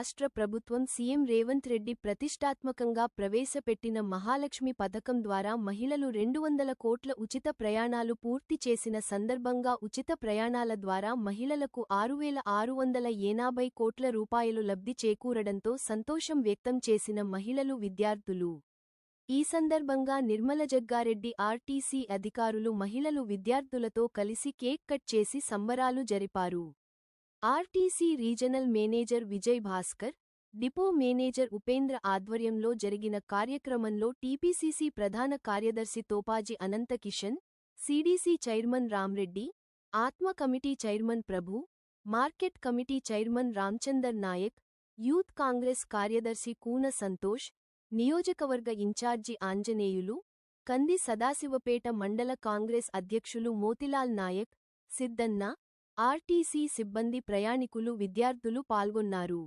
రాష్ట్ర ప్రభుత్వం సీఎం రేవంత్ రెడ్డి ప్రతిష్టాత్మకంగా ప్రవేశపెట్టిన మహాలక్ష్మి పథకం ద్వారా మహిళలు రెండు వందల కోట్ల ఉచిత ప్రయాణాలు పూర్తి చేసిన సందర్భంగా ఉచిత ప్రయాణాల ద్వారా మహిళలకు ఆరు వేల ఆరు వందల ఎనాభై కోట్ల రూపాయలు లబ్ధి చేకూరడంతో సంతోషం వ్యక్తం చేసిన మహిళలు విద్యార్థులు. ఈ సందర్భంగా నిర్మల జగ్గారెడ్డి ఆర్టీసీ అధికారులు మహిళలు విద్యార్థులతో కలిసి కేక్ కట్ చేసి సంబరాలు జరిపారు. RTC regional manager Vijay Bhaskar depot manager Upendra ఆధ్వర్యంలో జరిగిన కార్యక్రమంలో టీపీసీసీ ప్రధాన కార్యదర్శి Topaji Ananthkishan CDC chairman Ramreddy ATMA committee chairman Prabhu market committee chairman Ramchander Naik youth Congress కార్యదర్శి కూన సంతోష్ నియోజకవర్గ ఇన్ఛార్జి ఆంజనేయులు కంది సదాశివపేట మండల కాంగ్రెస్ అధ్యక్షులు మోతిలాల్ నాయక్ సిద్దన్న ఆర్టీసీ సిబ్బంది ప్రయాణికులు విద్యార్థులు పాల్గొన్నారు.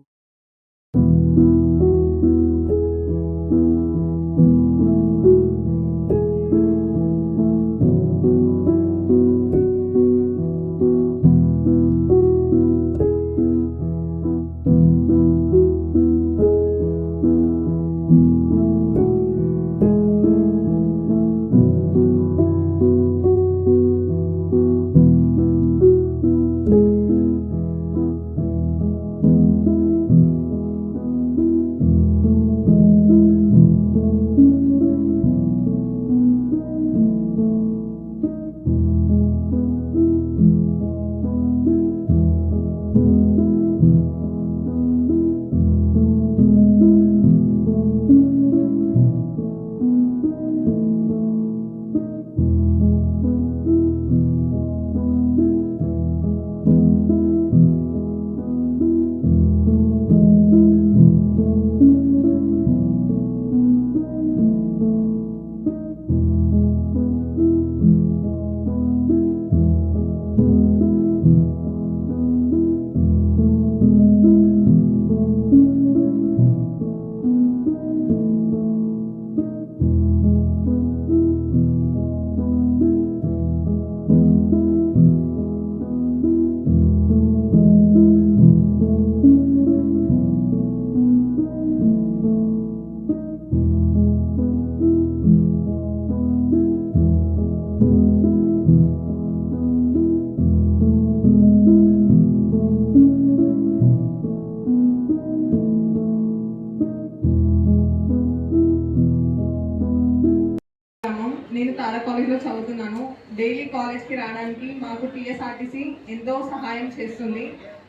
డైలీ కాలేజ్కి రావడానికి మాకు టీఎస్ఆర్టీసీ ఎంతో సహాయం చేస్తుంది.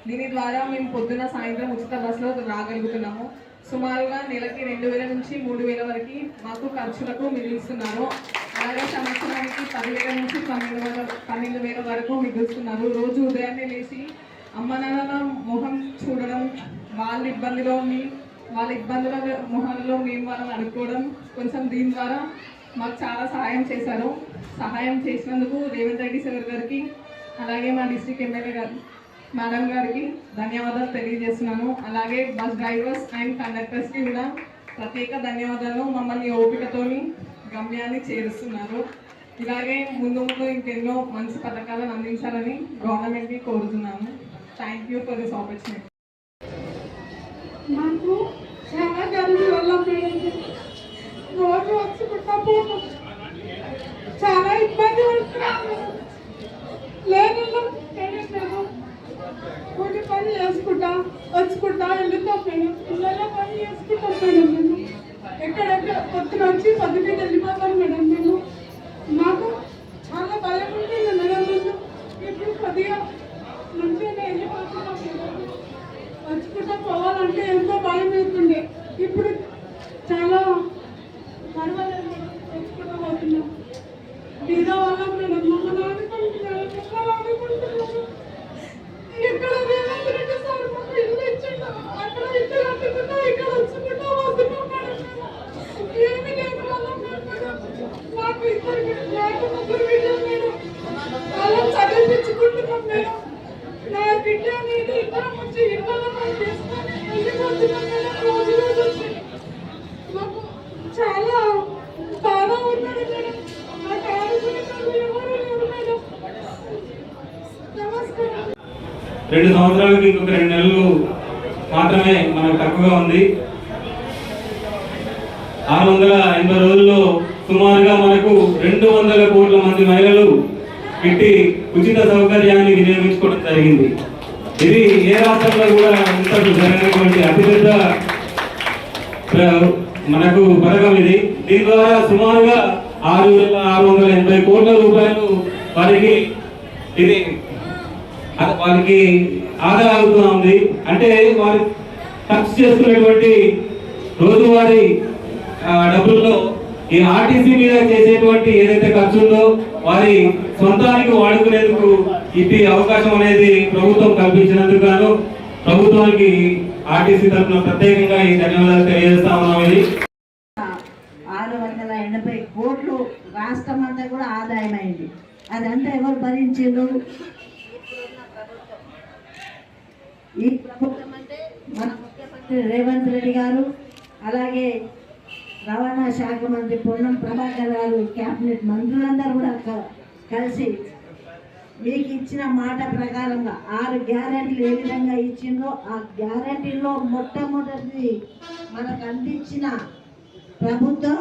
దీని ద్వారా మేము పొద్దున సాయంత్రం ఉచిత బస్సులో రాగలుగుతున్నాము. సుమారుగా నెలకి రెండు వేల నుంచి మూడు వేల వరకు మాకు ఖర్చులకు మిగులుస్తున్నారు. అలాగే సంవత్సరానికి పదివేల నుంచి పన్నెండు వేల పన్నెండు వేల వరకు మిగులుస్తున్నారు. రోజు ఉదయాన్నే లేచి అమ్మ నాన్నల మొహం చూడడం వాళ్ళ ఇబ్బందిలో వాళ్ళ ఇబ్బందుల మొహాలలో మేము వాళ్ళని అడుక్కోవడం కొంచెం దీని ద్వారా మాకు చాలా సహాయం చేశారు. సహాయం చేసినందుకు రేవంత్ రెడ్డి సార్ గారికి అలాగే మా డిస్టిక్ ఎమ్మెల్యే గారు మేడం గారికి ధన్యవాదాలు తెలియజేస్తున్నాను. అలాగే బస్ డ్రైవర్స్ అండ్ కండక్టర్స్కి కూడా ప్రత్యేక ధన్యవాదాలు. మమ్మల్ని ఓపికతోని గమ్యాన్ని చేరుస్తున్నారు. ఇలాగే ముందు ముందు ఇంకెన్నో మంచి పథకాలను అందించాలని గవర్నమెంట్ని కోరుతున్నాను thank you for this opportunity నాకు చాలా గర్వ వల్ల పోయింది రోజు వచ్చుకుంటా పోను చాలా ఇబ్బంది పడుతున్నాను లేను తెలియట్లేదు కూలి పని చేసుకుంటా వచ్చుకుంటా వెళ్తాం మేడం పిల్లల పని చేసుకుంటాం మేడం మేము ఎక్కడెక్కడ పొద్దున వచ్చి పొద్దున వెళ్ళిపోతాం మేడం మేము మాకు చాలా భయం ఉంటుంది మేడం మేము ఇప్పుడు కొద్దిగా మంచిగా వెళ్ళిపోతున్నాం మేడం. వచ్చుకుంటా పోవాలంటే ఎంతో భయం అవుతుండే ఇప్పుడు రెండు సంవత్సరాలకి ఇంకొక రెండు నెలలు మాత్రమే మనకు తక్కువగా ఉంది. ఆరు వందల ఎనభై రోజుల్లో సుమారుగా మనకు రెండు వందల కోట్ల మంది మహిళలు ఇట్టి ఉచిత సౌకర్యాన్ని వినియోగించుకోవడం జరిగింది. ఇది ఏ రాష్ట్రంలో కూడా ఇంతకు జరిగినటువంటి అతిపెద్ద మనకు పథకం ఇది. దీని ద్వారా సుమారుగా ఆరు వేల ఆరు వందల ఎనభై కోట్ల రూపాయలు వారికి ఇది వారికి ఆదా అవుతూ ఉంది. అంటే వారు ఖర్చు చేసుకునేటువంటి రోజువారీ డబ్బుల్లో ఈ ఆర్టీసీ మీద చేసేటువంటి ఏదైతే ఖర్చు ఉందో వారి సొంతానికి వాడుకునేందుకు ఇది అవకాశం అనేది ప్రభుత్వం కల్పించినందుకు గాను ప్రభుత్వానికి ఆర్టీసీ తరఫున ప్రత్యేకంగా ఈ ధన్యవాదాలు తెలియజేస్తా ఉన్నామని ఆరు వందల ఎనభై కోట్లు రాష్ట్రం అంతా కూడా ఆదాయం అయింది అదంతా ఎవరు భరించారు ఈ ప్రభుత్వం అంటే మన ముఖ్యమంత్రి రేవంత్ రెడ్డి గారు అలాగే రవాణా శాఖ మంత్రి పొన్నం ప్రభాకర్ గారు క్యాబినెట్ మంత్రులందరూ కూడా క- కలిసి మీకు ఇచ్చిన మాట ప్రకారంగా ఆరు గ్యారంటీలు ఏ విధంగా ఇచ్చిందో ఆ గ్యారంటీలో మొట్టమొదటిది మనకు అందించిన ప్రభుత్వం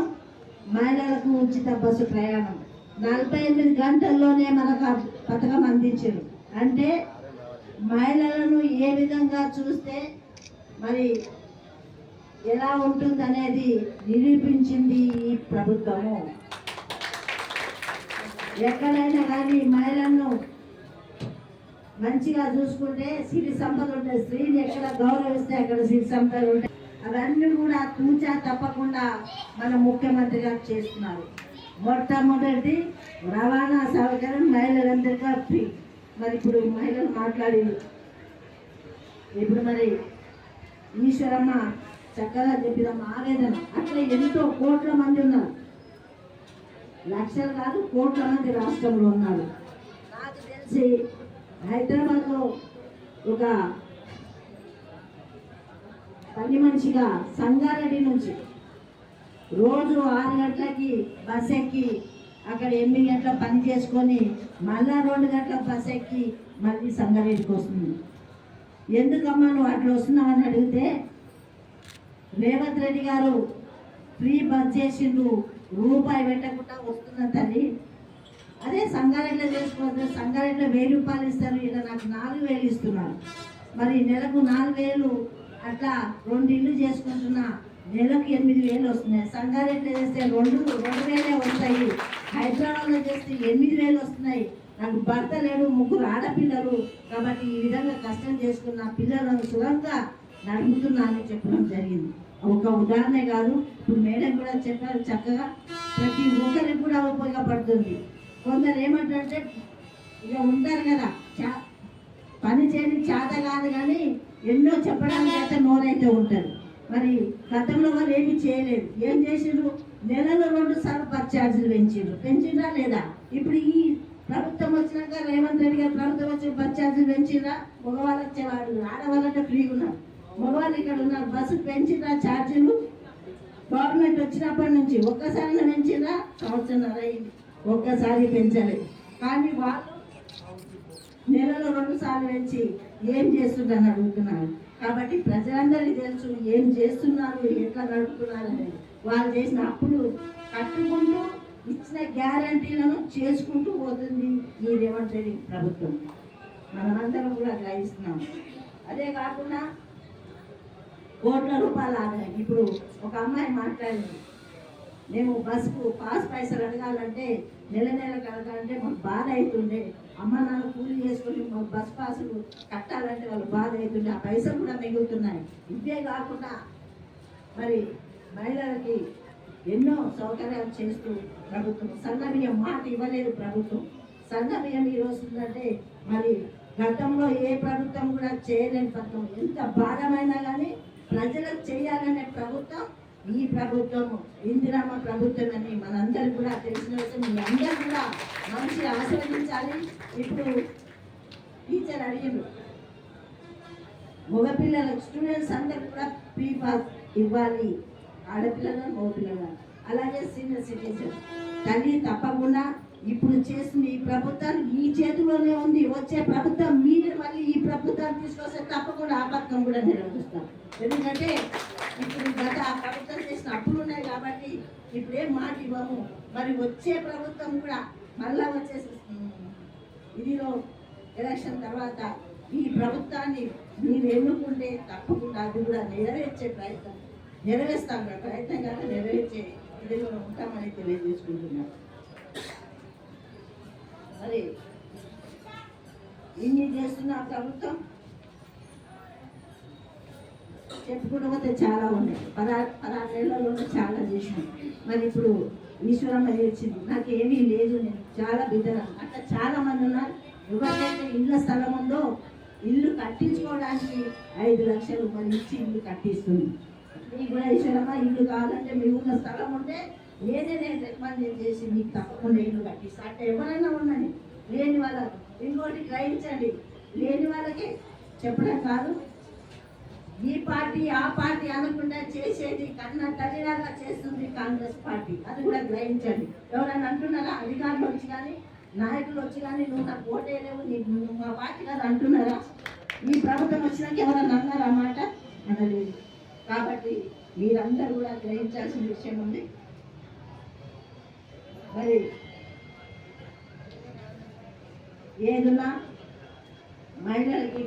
మహిళలకు ఉచిత బస్సు ప్రయాణం. నలభై ఎనిమిది గంటల్లోనే మనకు పథకం అందించారు అంటే మహిళలను ఏ విధంగా చూస్తే మరి ఎలా ఉంటుందనేది నిరూపించింది ఈ ప్రభుత్వము. ఎక్కడైనా కానీ మహిళలను మంచిగా చూసుకుంటే సిరి సంపద ఉంటాయి స్త్రీని ఎక్కడ గౌరవిస్తే అక్కడ సిరి సంపద ఉంటాయి అవన్నీ కూడా తూచా తప్పకుండా మన ముఖ్యమంత్రి గారు చేస్తున్నారు. మొట్టమొదటి రవాణా సౌకర్యం మహిళలందరికీ ఫ్రీ. మరి ఇప్పుడు మహిళలు మాట్లాడి ఇప్పుడు మరి ఈశ్వరమ్మ చక్కగా చెప్పిదమ్మ ఆవేదన అట్లా ఎంతో కోట్ల మంది ఉన్నారు. లక్షలు కాదు కోట్ల మంది రాష్ట్రంలో ఉన్నారు. నాకు తెలిసి హైదరాబాద్లో ఒక పని మనిషిగా సంగారెడ్డి నుంచి రోజు ఆరు గంటలకి బస్ ఎక్కి అక్కడ ఎనిమిది గంటల పని చేసుకొని మళ్ళా రెండు గంటల బస్ ఎక్కి మళ్ళీ సంగారెడ్డికి వస్తుంది. ఎందుకమ్మా నువ్వు అట్లా వస్తున్నావని అడిగితే రేవంత్ రెడ్డి గారు ఫ్రీ బస్ చేసిండు రూపాయి పెట్టకుండా వస్తున్న తల్లి. అదే సంగారెడ్డిలో చేసుకోవద్దు సంగారెడ్డిలో వెయ్యి రూపాయలు ఇస్తారు ఇలా నాకు నాలుగు వేలు ఇస్తున్నారు. మరి నెలకు నాలుగు వేలు అట్లా రెండు ఇల్లు చేసుకుంటున్నా నెలకు ఎనిమిది వేలు వస్తున్నాయి. సంగారెడ్డిలో చేస్తే రెండు రెండు వేలే వస్తాయి హైదరాబాద్లో చేస్తే ఎనిమిది వేలు వస్తున్నాయి. నాకు భర్త లేడు ముగ్గురు ఆడపిల్లలు. కాబట్టి ఈ విధంగా కష్టం చేసుకున్న పిల్లలను సులభంగా నడుపుతున్నానని చెప్పడం జరిగింది. ఒక ఉదాహరణ కాదు ఇప్పుడు మేడం కూడా చెప్పారు చక్కగా. ప్రతి ఒక్కరికి కూడా ఉపయోగపడుతుంది. కొందరు ఏమంటారంటే ఇక ఉంటారు కదా చా పని చేయడానికి చేత కాదు కానీ ఎన్నో చెప్పడానికి అయితే నోరైతే ఉంటారు. మరి గతంలో వాళ్ళు ఏమీ చేయలేదు. ఏం చేసిండ్రు? నెలలో రెండు సార్లు బస్ ఛార్జీలు పెంచిండ్రు. పెంచిండ్రా లేదా? ఇప్పుడు ఈ ప్రభుత్వం వచ్చినాక రేవంత్ రెడ్డి గారు ప్రభుత్వం వచ్చి బస్ ఛార్జీలు పెంచిండ్రా? మగవాళ్ళు వచ్చేవాళ్ళు ఆడవాళ్ళంటే ఫ్రీగా ఉన్నారు. మగవాళ్ళు ఇక్కడ ఉన్నారు. బస్సు పెంచిండ్రా ఛార్జీలు? గవర్నమెంట్ వచ్చినప్పటి నుంచి ఒక్కసారి పెంచిండ్రా? సంవత్సరం అయింది. ఒక్కసారి పెంచలేదు కానీ వాళ్ళు నెలలో రెండు సార్లు పెంచి ఏం చేస్తుండని అడుగుతున్నాను కాబట్టి ప్రజలందరికీ తెలుసు ఏం చేస్తున్నారు ఎట్లా నడుపుతున్నారు అనేది. వాళ్ళు చేసిన అప్పులు కట్టుకుంటూ ఇచ్చిన గ్యారంటీలను చేసుకుంటూ పోతుంది ఈ రేవంత్ రెడ్డి ప్రభుత్వం. మనమందరం కూడా గ్రహిస్తున్నాం. అదే కాకుండా కోట్ల రూపాయలు ఆదాయం. ఇప్పుడు ఒక అమ్మాయి మాట్లాడింది. మేము బస్సుకు పాస్ పైసలు అడగాలంటే నెల నెల కడగాలంటే మాకు బాధ అవుతుండే అమ్మ నాన్న కూలి చేసుకొని మాకు బస్ పాసులు కట్టాలంటే వాళ్ళు బాధ అవుతుండే ఆ పైసలు కూడా మిగులుతున్నాయి. ఇవే కాకుండా మరి మహిళలకి ఎన్నో సౌకర్యాలు చేస్తూ ప్రభుత్వం. సన్న మాట ఇవ్వలేదు ప్రభుత్వం. సన్న ఈరోజు ఈ రోజు ఉందంటే మరి గతంలో ఏ ప్రభుత్వం కూడా చేయలేని పథకం ఎంత భారమైనా కానీ ప్రజలకు చేయాలనే ప్రభుత్వం ఈ ప్రభుత్వము ఇందిరామ ప్రభుత్వం అని మనందరూ కూడా తెలిసిన మీ అందరూ కూడా మంచి ఆశీర్వదించాలి. ఇప్పుడు టీచర్ అడిగిండు. మగపిల్లల స్టూడెంట్స్ అందరు కూడా ఫ్రీ పాస్ ఇవ్వాలి. ఆడపిల్లలు మగపిల్లలు అలాగే సీనియర్ సిటిజన్ తల్లి తప్పకుండా ఇప్పుడు చేసిన ఈ ప్రభుత్వం మీ చేతిలోనే ఉంది. వచ్చే ప్రభుత్వం మీరు మళ్ళీ ఈ ప్రభుత్వాన్ని తీసుకొస్తే తప్పకుండా ఆ పథకం కూడా నెరవేరుస్తాం ఎందుకంటే ఇప్పుడు గత ప్రభుత్వం చేసిన అప్పులు ఉన్నాయి కాబట్టి ఇప్పుడు ఏం మాట ఇవ్వము. మరి వచ్చే ప్రభుత్వం కూడా మళ్ళా వచ్చేసి ఇదిలో ఎలక్షన్ తర్వాత ఈ ప్రభుత్వాన్ని మీరు ఎన్నుకుంటే తప్పకుండా అది కూడా నెరవేర్చే ప్రయత్నం నెరవేర్స్తాం. కదా ప్రయత్నం కాక నెరవేర్చే ఇదిలో ఉంటామని తెలియజేసుకుంటున్నాను మరి ఇన్ని చేస్తున్న ప్రభుత్వం? చెప్పుకుంటూ చాలా ఉన్నాయి. పదహారు పదహారు నెలల్లోనే చాలా చేసినాం. మరి ఇప్పుడు ఈశ్వరమ్మ వచ్చింది నాకు ఏమీ లేదు నేను చాలా బిడ్డను. అట్లా చాలా మంది ఉన్నారు. ఎవరికైతే ఇళ్ళ స్థలం ఉందో ఇల్లు కట్టించుకోవడానికి ఐదు లక్షలు మరి ఇచ్చి ఇల్లు కట్టిస్తుంది. మీకు కూడా ఈశ్వరమ్మ ఇల్లు కావాలంటే మీ ఉన్న స్థలం ఉంటే నేనే నేను రికమెండ్ చేసి మీకు తప్పకుండా ఇల్లు కట్టిస్తా. అంటే ఎవరైనా ఉన్నది. లేని వాళ్ళకు ఇంకోటి గ్రహించండి. లేని వాళ్ళకి చెప్పడం కాదు. ఈ పార్టీ ఆ పార్టీ అనకుండా చేసేది కన్నా తల్లిలాగా చేస్తుంది కాంగ్రెస్ పార్టీ. అది కూడా గ్రహించండి. ఎవరైనా అంటున్నారా? అధికారులు వచ్చి కానీ నాయకులు వచ్చి కానీ నువ్వు నాకు ఓటేయలేవు నీకు నువ్వు మా పార్టీ కాదు అంటున్నారా? ఈ ప్రభుత్వం వచ్చినాక ఎవరైనా అన్నారా మాట? అనలేదు. కాబట్టి మీరందరూ కూడా గ్రహించాల్సిన విషయం ఉంది. మరి ఏదున్నా మహిళలకి